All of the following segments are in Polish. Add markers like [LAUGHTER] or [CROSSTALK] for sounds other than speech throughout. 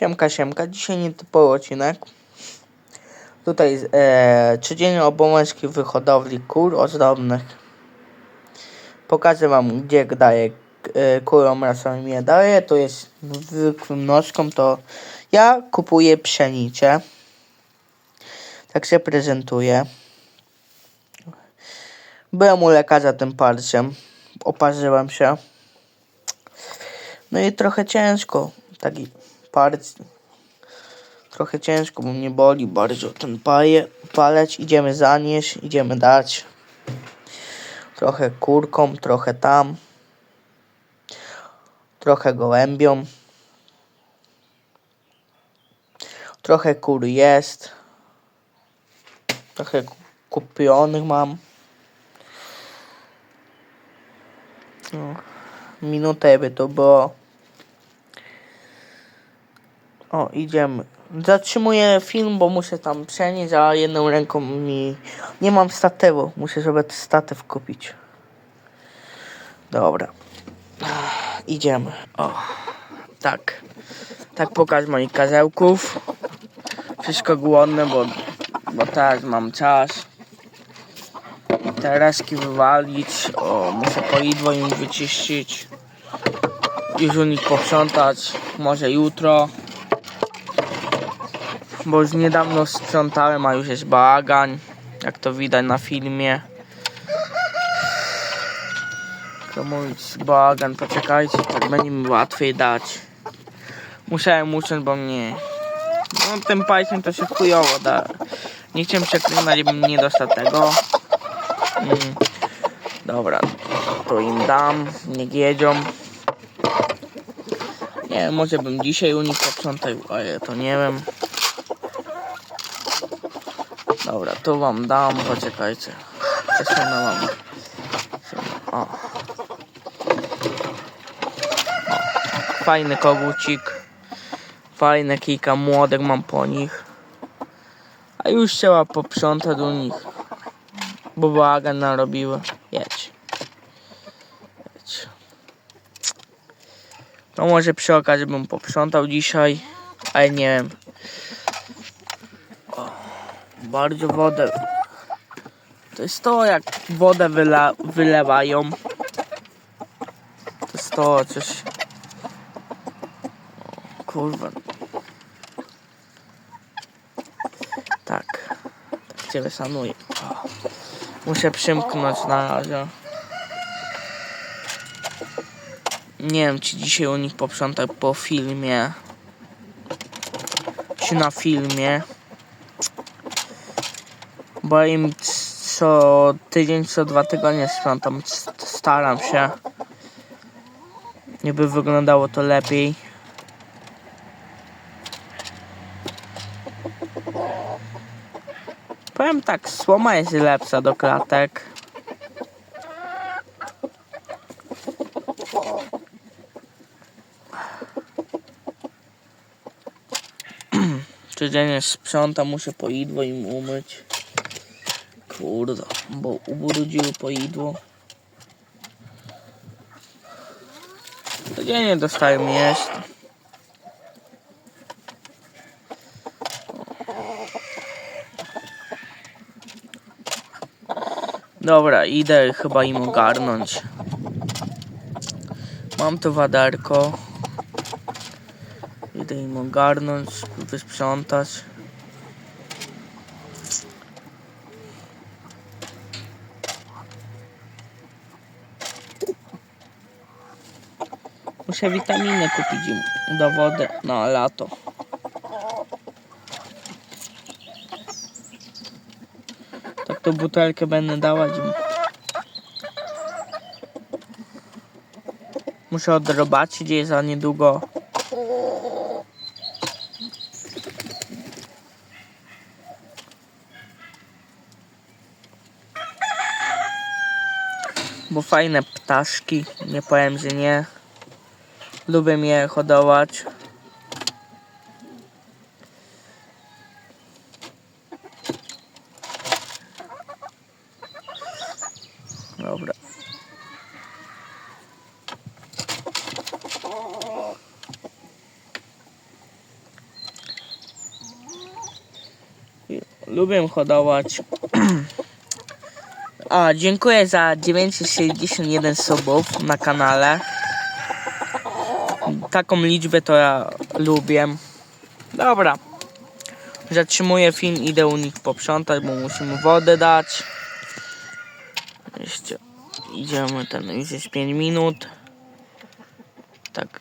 Siemka, siemka. Dzisiaj nietypowy odcinek. Tutaj e, codziennie obowiązki wyhodowli kur ozdobnych. Pokażę wam, gdzie daję e, kurom rasowym je daję. To jest zwykłym nożką, to ja kupuję pszenicę. Tak się prezentuję. Byłem u lekarza tym palcem. Oparzyłem się. No i trochę ciężko. Taki palec. Trochę ciężko, bo mnie boli bardzo ten paje, palec. Idziemy zanieść, idziemy dać. Trochę kurkom, trochę tam. Trochę gołębiom. Trochę kur jest. Trochę ku- kupionych mam. No, minutę by to było. O, idziemy. Zatrzymuję film, bo muszę tam przenieść, a jedną ręką mi... Nie mam statywu. Muszę sobie statyw kupić. Dobra. Idziemy. O, tak. Tak pokaż moich kazełków. Wszystko głodne, bo, bo teraz mam czas. Te reszki wywalić. O, muszę poidło im wyczyścić. Już u nich. Może jutro. Bo już niedawno sprzątałem, a już jest bałagan. Jak to widać na filmie. To mówić bałagan, poczekajcie, tak będzie mi łatwiej dać. Musiałem uciąć, bo mnie... No tym Python to się chujowo da. Nie chciałem przeklinać, bym nie dostał tego. Mm. Dobra, to im dam, niech jedzią. Nie wiem, może bym dzisiaj u nich posprzątał, ale to nie wiem. Dobra, to wam dam, poczekajcie. Przesunę wam. O. o. Fajny kogucik. Fajne kilka młodych mam po nich. A już trzeba poprzątać u nich. Bo bałagan narobiły. Jedź. Jedź. No może przy okazji bym poprzątał dzisiaj. Ale nie wiem. Bardzo wodę. To jest to, jak wodę wyla wylewają. To jest to, coś. O, kurwa. Tak. Tak cię wysanuję. O. Muszę przymknąć na razie. Nie wiem, czy dzisiaj u nich poprzątać po filmie. Czy na filmie. Bo im co tydzień, co dwa tygodnie sprzątam. Staram się. Żeby wyglądało to lepiej. Powiem tak, słoma jest lepsza do klatek. [CLEARS THROAT] Codziennie sprzątam, muszę poidło im umyć. Kurde, bo ubrudziły poidło. Codziennie dostają jeść. Dobra, idę chyba im ogarnąć. Mam to waderko. Idę im ogarnąć, wysprzątać. Muszę witaminy kupić im do wody na lato. Tak to butelkę będę dawać im. Muszę odrobaczyć je za niedługo. Bo fajne ptaszki, nie powiem, że nie. Lubię je hodować. Dobra. Lubię hodować. [CLEARS THROAT] A, dziękuję za 961 subów na kanale. Taką liczbę to ja lubię. Dobra. Zatrzymuję film, idę u nich poprzątać, bo musimy wodę dać. Jeszcze idziemy, ten już jest 5 minut. Tak.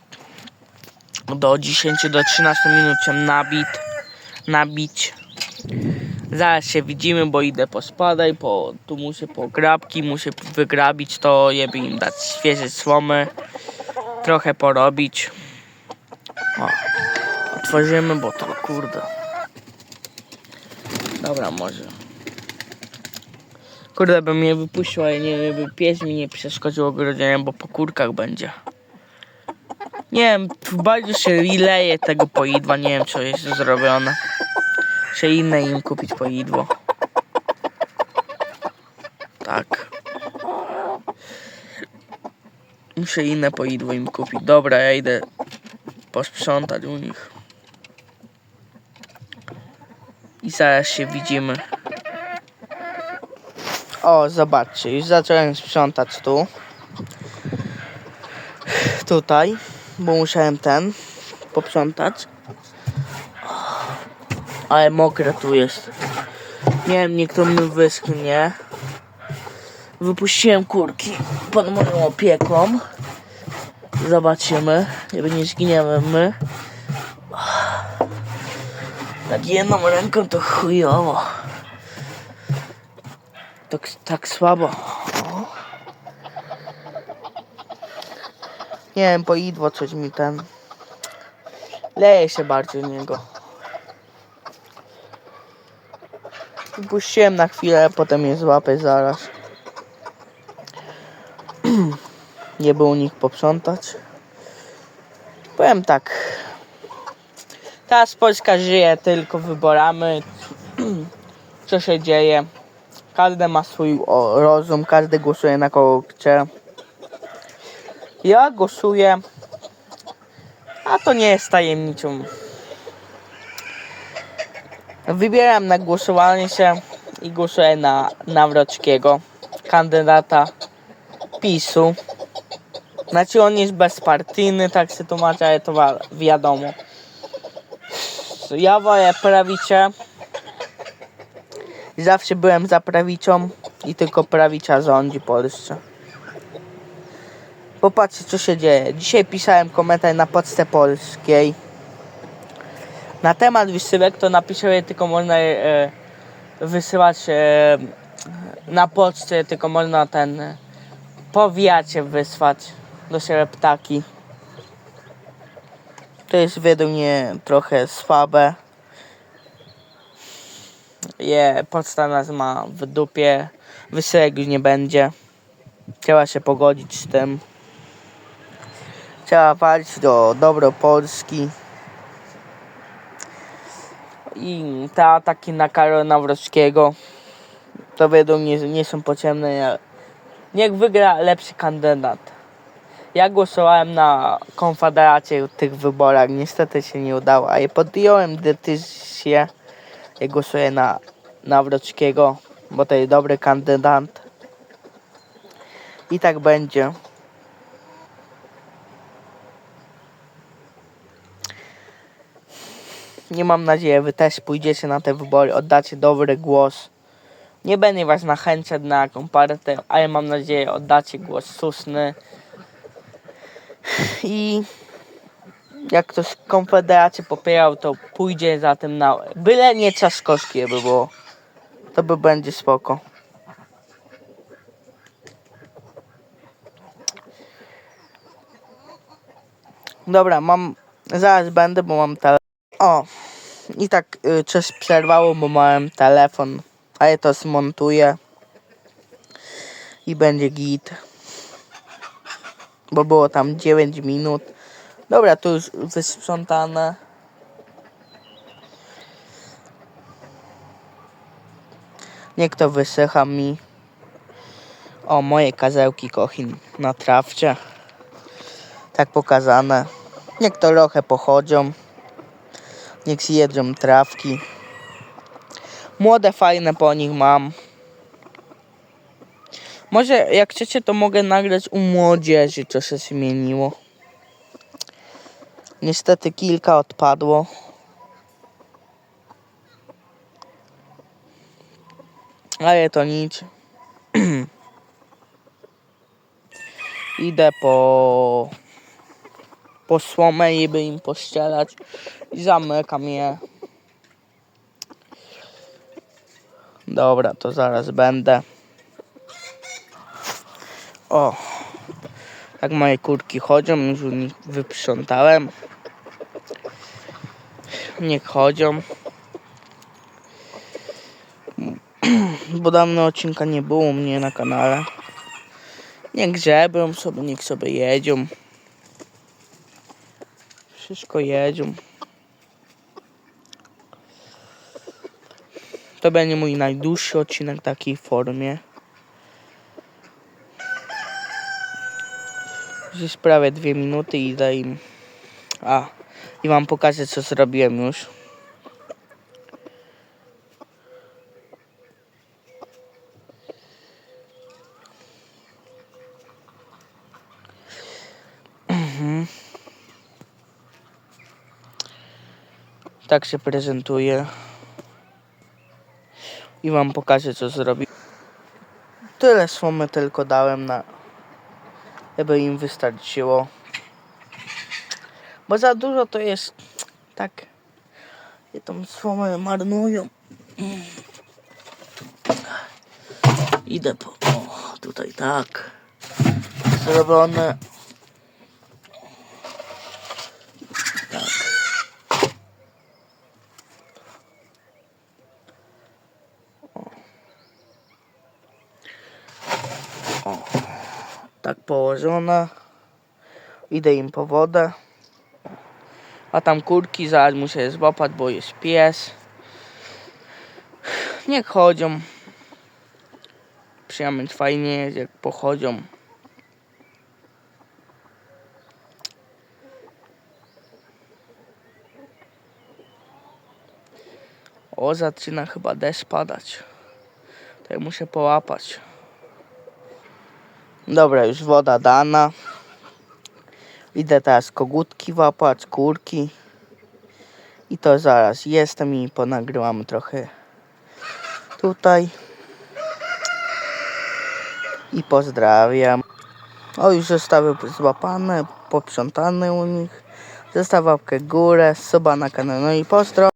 Do 10 do 13 minut się nabit, nabić. Zaraz się widzimy, bo idę pospadaj, po, tu muszę po grabki, muszę wygrabić to, żeby im dać świeże słomy, trochę porobić. O, otworzymy, bo to kurde. Dobra, może. Kurde, bym mnie wypuścił, ale nie wiem, by pies mi nie przeszkodził ogrodzenia, bo po kurkach będzie. Nie wiem, bardziej się leje tego poidła, nie wiem co jest zrobione. Czy inne im kupić poidło. Tak. Muszę inne poidło im kupić. Dobra, ja idę posprzątać u nich. I zaraz się widzimy. O, zobaczcie, już zacząłem sprzątać tu. Tutaj, bo musiałem ten poprzątać. Ale mokre tu jest. Nie wiem, mi wyschnie. Wypuściłem kurki pod moją opieką. Zobaczymy, żeby nie zginiemy my. Tak jedną ręką to chujowo. Tak, tak słabo. Nie wiem, poidło coś mi ten. Leje się bardziej niego. Puściłem na chwilę, potem je złapę zaraz. Nie było nich poprzątać. Powiem tak. Teraz Polska żyje tylko wyborami. [CLEARS THROAT] Co się dzieje? Każdy ma swój rozum, każdy głosuje na kogo chce. Ja głosuję, a to nie jest tajemnicą. Wybieram na głosowanie się i głosuję na Nawrockiego, kandydata PiSu. Znaczy on jest bezpartyjny, tak się tłumaczy, ale to wiadomo. Ja wolę prawicę. Zawsze byłem za prawicą i tylko prawica rządzi Polsce. Popatrzcie co się dzieje. Dzisiaj pisałem komentarz na Poczcie Polskiej. Na temat wysyłek to napisałem je tylko można e, wysyłać e, na poczcie, tylko można ten powiacie wysłać do siebie ptaki. To jest według mnie trochę słabe. Je, poczta nas ma w dupie. Wysyłek już nie będzie. Trzeba się pogodzić z tym. Trzeba walczyć do dobro Polski. I te ataki na Karola Nawrockiego to według mnie nie są potrzebne. Niech wygra lepszy kandydat. Ja głosowałem na Konfederację w tych wyborach. Niestety się nie udało, ale podjąłem decyzję. Ja głosuję na Nawrockiego, bo to jest dobry kandydat. I tak będzie. Nie mam nadziei, wy też pójdziecie na te wybory, oddacie dobry głos. Nie będę was nachęcać na jaką partię, ale mam nadzieję, oddacie głos słuszny. I jak ktoś Konfederację popierał, to pójdzie za tym na... Byle nie Trzaskowskie by było. To by będzie spoko. Dobra, mam... Zaraz będę, bo mam telefon. O! I tak y, coś przerwało, bo miałem telefon. Ale to zmontuję. I będzie git. Bo było tam 9 minut. Dobra, to już wysprzątane. Niech to wysycha mi. O, moje kazełki kochin na trawcie. Tak pokazane. Niech to trochę pochodzą. Niech zjedzą trawki. Młode, fajne po nich mam. Może jak chcecie, to mogę nagrać u młodzieży, co się zmieniło. Niestety kilka odpadło. Ale to nic. [CLEARS THROAT] Idę po po słomę i by im pościelać i zamykam je. Dobra, to zaraz będę. O, jak moje kurki chodzą, już u nich wyprzątałem. Niech chodzą. Bo dawno odcinka nie było u mnie na kanale. Niech grzebią sobie, niech sobie jedzią. Wszystko jedzią. To będzie mój najdłuższy odcinek w takiej formie. Jest prawie dwie minuty i idę im. A, i wam pokażę co zrobiłem już. Mhm. Tak się prezentuje. I wam pokażę co zrobił. Tyle słomy tylko dałem na żeby im wystarczyło. Bo za dużo to jest tak. I tą słomę marnują. Idę po. O, tutaj tak. Zrobione. Tak położone. Idę im po wodę. A tam kurki zaraz muszę je złapać, bo jest pies. Niech chodzą. Przynajmniej fajnie jest, jak pochodzą. O, zaczyna chyba deszcz padać. Ja muszę połapać. Dobra, już woda dana. Idę teraz kogutki łapać, kurki. I to zaraz jestem i ponagrywam trochę tutaj. I pozdrawiam. O, już zostały złapane, poprzątane u nich. Zostaw łapkę górę, suba na kanał. No i pozdro.